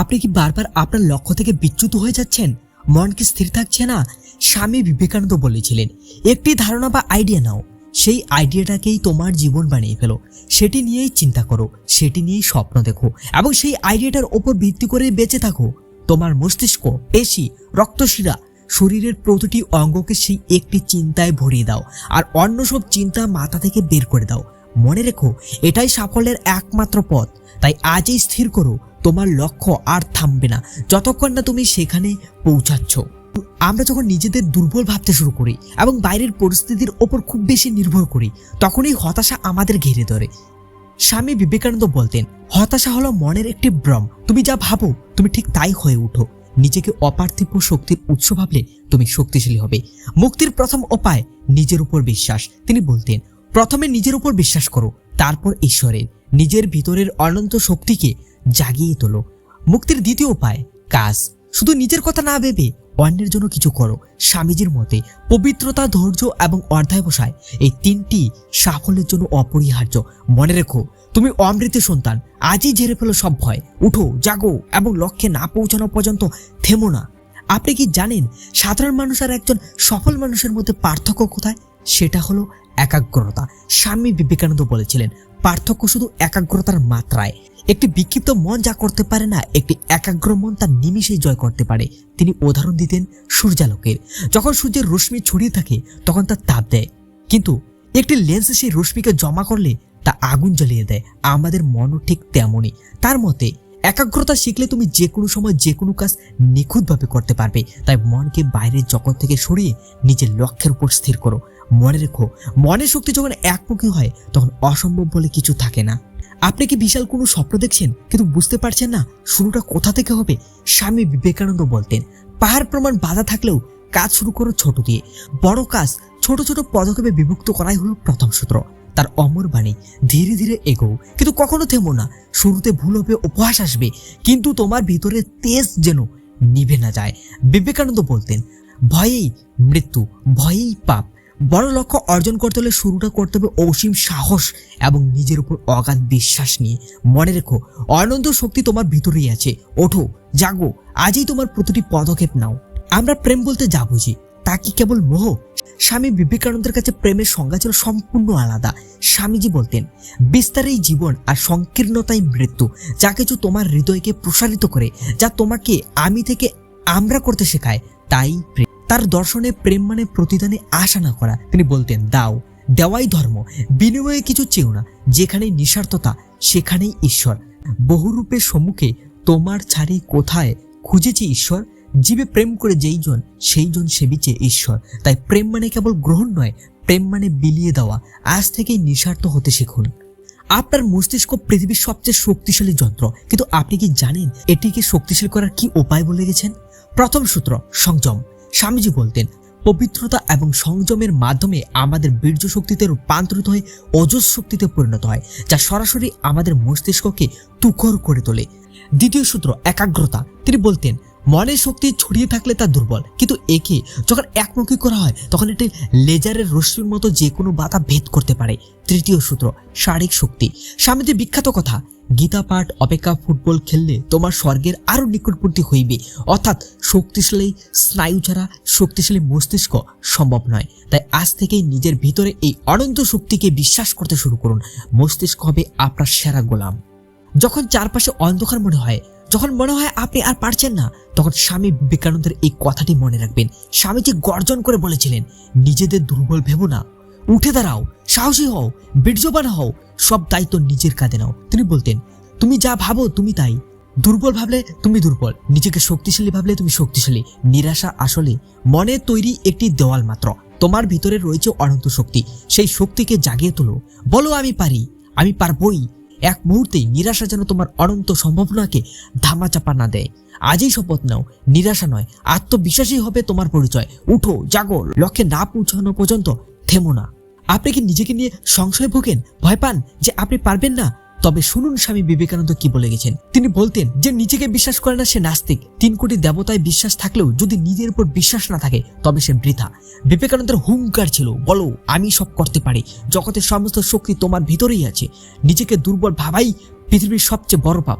আপনি কি বারবার আপনার লক্ষ্য থেকে বিচ্যুত হয়ে যাচ্ছেন? মন কি স্থির থাকছে না? স্বামী বিবেকানন্দ বলেছিলেন, একটি ধারণা বা আইডিয়া নাও। সেই আইডিয়াটাকেই তোমার জীবন বানিয়ে ফেলো। সেটি নিয়েই চিন্তা করো, সেটি নিয়েই স্বপ্ন দেখো এবং সেই আইডিয়াটার ওপর ভিত্তি করে বেঁচে থাকো। তোমার মস্তিষ্ক, পেশি, রক্তশিরা, শরীরের প্রতিটি অঙ্গকে সেই একটি চিন্তায় ভরিয়ে দাও। আর অন্য সব চিন্তা মাথা থেকে বের করে দাও। মনে রেখো, এটাই সাফল্যের একমাত্র পথ। তাই আজই স্থির করো, তোমার লক্ষ্য আর থামবে না। যতক্ষণ না তুমি সেখানে পৌঁছাচ্ছ। আমরা যখন নিজেদের দুর্বল ভাবতে শুরু করি এবং বাইরের পরিস্থিতির ওপর খুব বেশি নির্ভর করি, তখনই হতাশা আমাদের ঘিরে ধরে। স্বামী বিবেকানন্দ বলতেন, হতাশা হলো মনের একটি ভ্রম। তুমি যা ভাবো, তুমি ঠিক তাই হয়ে উঠো। নিজেকে অপার্থিব শক্তির উৎস ভাবলে তুমি শক্তিশালী হবে। মুক্তির প্রথম উপায়, নিজের উপর বিশ্বাস। তিনি বলতেন প্রথমে নিজের উপর বিশ্বাস করো, তারপর ঈশ্বরের। নিজের ভিতরের অনন্ত শক্তিকে জাগিয়ে তোলো। মুক্তির দ্বিতীয় উপায়, কাজ। শুধু নিজের কথা না ভেবে অন্যের জন্য কিছু করো। স্বামীজির মতে, পবিত্রতা, ধৈর্য এবং অর্ধাবসায় এই তিনটি সাফল্যের জন্য অপরিহার্য। মনে রেখো, তুমি অমৃতের সন্তান, আজই ঝেড়ে ফেলো সব ভয়। উঠো, জাগো এবং লক্ষ্যে না পৌঁছানো পর্যন্ত থেমো না। আপনি কি জানেন, সাধারণ মানুষ আর একজন সফল মানুষের মধ্যে পার্থক্য কোথায়? সেটা হলো একাগ্রতা। স্বামী বিবেকানন্দ বলেছিলেন, পার্থক্য শুধু একাগ্রতার মাত্রায়। একটি বিক্ষিপ্ত মন যা করতে পারে না, একটি একাগ্র মন তার নিমিষেই জয় করতে পারে। তিনি উদাহরণ দিতেন সূর্যালোকের। যখন সূর্যের রশ্মি ছড়িয়ে থাকে, তখন তা তাপ দেয়। কিন্তু একটি লেন্সে সেই রশ্মিকে জমা করলে তা আগুন জ্বালিয়ে দেয়। আমাদের মনও ঠিক তেমনই। তার মতে, একাগ্রতা শিখলে তুমি যে কোনো সময় যে কোনো কাজ নিখুঁতভাবে করতে পারবে। তাই মনকে বাইরের জগৎ থেকে সরিয়ে নিজের লক্ষ্যের উপর স্থির করো। মনে রেখো, মনের শক্তি যখন একমুখী হয়, তখন অসম্ভব বলে কিছু থাকে না। আপনি কি বিশাল কোনো স্বপ্ন দেখছেন, কিন্তু বুঝতে পারছেন না শুরুটা কোথা থেকে হবে? স্বামী বিবেকানন্দ বলতেন, পাহাড় প্রমাণ বাধা থাকলেও কাজ শুরু করো ছোট দিয়ে। বড় কাজ, ছোট ছোট পদক্ষেপে বিভক্ত করাই হলো প্রথম সূত্র। তার অমর বাণী ধীরে ধীরে এগো কিন্তু কখনো থেমো না, শুরুতে ভুল হবে, উপহাস আসবে, কিন্তু তোমার ভিতরে তেজ যেন নিভে না যায়। বিবেকানন্দ বলতেন, ভয়েই মৃত্যু, ভয়েই পাপ। বড় লক্ষ্য অর্জন করতে হলে শুরুটা করতে হবে অসীম সাহস এবং নিজের উপর অগাধ বিশ্বাস নিয়ে। মনে রেখো, অনন্ত শক্তি তোমার ভিতরেই আছে। ওঠো, জাগো, আজই তোমার প্রতিটি পদক্ষেপ নাও। আমরা প্রেম বলতে যা বুঝি, তা কি কেবল মোহ? স্বামী বিবেকানন্দের কাছে প্রেমের সংজ্ঞা ছিল সম্পূর্ণ আলাদা। স্বামীজি বলতেন, বিস্তারেই জীবন আর সংকীর্ণতাই মৃত্যু, যা কিছু তোমার হৃদয়কে প্রসারিত করে, যা তোমাকে আমি থেকে আমরা করতে শেখায়, তাই প্রেম। তার দর্শনে প্রেম মানে প্রতিদানে আশা না করা। তিনি বলতেন, দাও, দেওয়াই ধর্ম, বিনিময়ে কিছু চেও না। যেখানেই নিঃস্বার্থতা, সেখানেই ঈশ্বর। বহুরূপের সম্মুখে তোমার ছাড়ি কোথায় খুঁজেছি ঈশ্বর? জীবে প্রেম করে যেই জন, সেই জন সেবিছে ঈশ্বর। তাই প্রেম মানে কেবল গ্রহণ নয়, প্রেম মানে বিলিয়ে দেওয়া। আজ থেকেই নিঃস্বার্থ হতে শিখুন। আপনার মস্তিষ্ক পৃথিবীর সবচেয়ে শক্তিশালী যন্ত্র। কিন্তু আপনি কি জানেন এটিকে শক্তিশালী করার কি উপায় বলে গেছেন? প্রথম সূত্র, সংযম। স্বামীজি বলতেন, পবিত্রতা এবং সংযমের মাধ্যমে আমাদের বীর্য শক্তিতে রূপান্তরিত হয়ে অজস শক্তিতে পরিণত হয়, যা সরাসরি আমাদের মস্তিষ্ককে তুখর করে তোলে। দ্বিতীয় সূত্র, একাগ্রতা। তিনি বলতেন মনের শক্তি ছড়িয়ে থাকলে তা দুর্বল। কিন্তু একে যখন একমুখী করা হয়, তখন এটি লেজারের রশ্মির মতো যে কোনো বাধা ভেদ করতে পারে। তৃতীয় সূত্র, শারীরিক শক্তি। স্বামীজির বিখ্যাত কথা, গীতা পাঠ, অপেক্ষা ফুটবল খেললে তোমার স্বর্গের আরও নিকটবর্তী হইবে। অর্থাৎ শক্তিশালী স্নায়ু ছাড়া শক্তিশালী মস্তিষ্ক সম্ভব নয়। তাই আজ থেকেই নিজের ভিতরে এই অনন্ত শক্তিকে বিশ্বাস করতে শুরু করুন। মস্তিষ্ক হবে আপনার সেরা গোলাম। যখন চারপাশে অন্ধকার মনে হয় যখন মনে হয় আপনি আর পারছেন না, তখন স্বামী বিবেকানন্দের এই কথাটি মনে রাখবেন। স্বামীজি গর্জন করে বলেছিলেন, নিজেদের দুর্বল ভেবো না। উঠে দাঁড়াও, সাহসী হও, বীর্যবান হও, সব দায়িত্ব নিজের কাঁধে নাও। তিনি বলতেন, তুমি যা ভাবো তুমি তাই। দুর্বল ভাবলে তুমি দুর্বল, নিজেকে শক্তিশালী ভাবলে তুমি শক্তিশালী, নিরাশা আসলে মনে তৈরি একটি দেওয়াল মাত্র। তোমার ভিতরে রয়েছে অনন্ত শক্তি, সেই শক্তিকে জাগিয়ে তোলো। বলো আমি পারি, আমি পারবই এক মুহূর্তেই নিরাশা যেন তোমার অনন্ত সম্ভাবনাকে ধামাচাপা না দেয়। আজই শপথ নাও। নিরাশা নয়, আত্মবিশ্বাসী হবে তোমার পরিচয়। উঠো, জাগো, লক্ষ্যে না পৌঁছানো পর্যন্ত থেমো না। আপনি কি নিজেকে নিয়ে সংশয় ভোগেন? ভয় পান যে আপনি পারবেন না? তবে শুনুন স্বামী বিবেকানন্দ কি বলে গেছেন। তিনি বলতেন, যে নিজেকে বিশ্বাস করে না, সে নাস্তিক। তিন কোটি দেবতায় বিশ্বাস থাকলেও যদি নিজের উপর বিশ্বাস না থাকে, তবে সে বৃথা। বিবেকানন্দের হুঙ্কার ছিল, বলো, আমি সব করতে পারি। জগতের সমস্ত শক্তি তোমার ভিতরেই আছে। নিজেকে দুর্বল ভাবাই পৃথিবীর সবচেয়ে বড় পাপ।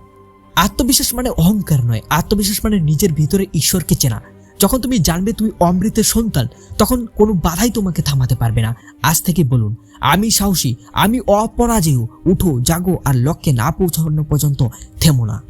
আত্মবিশ্বাস মানে অহংকার নয়। আত্মবিশ্বাস মানে নিজের ভিতরে ঈশ্বরকে চেনা। যখন তুমি জানবে তুমি অমৃতের সন্তান, তখন কোনো বাধাই তোমাকে থামাতে পারবে না। আজ থেকে বলুন, আমি সাহসী, আমি অপরাজেয়। উঠো, জাগো আর লক্ষ্যে না পৌঁছানো পর্যন্ত থেমো না।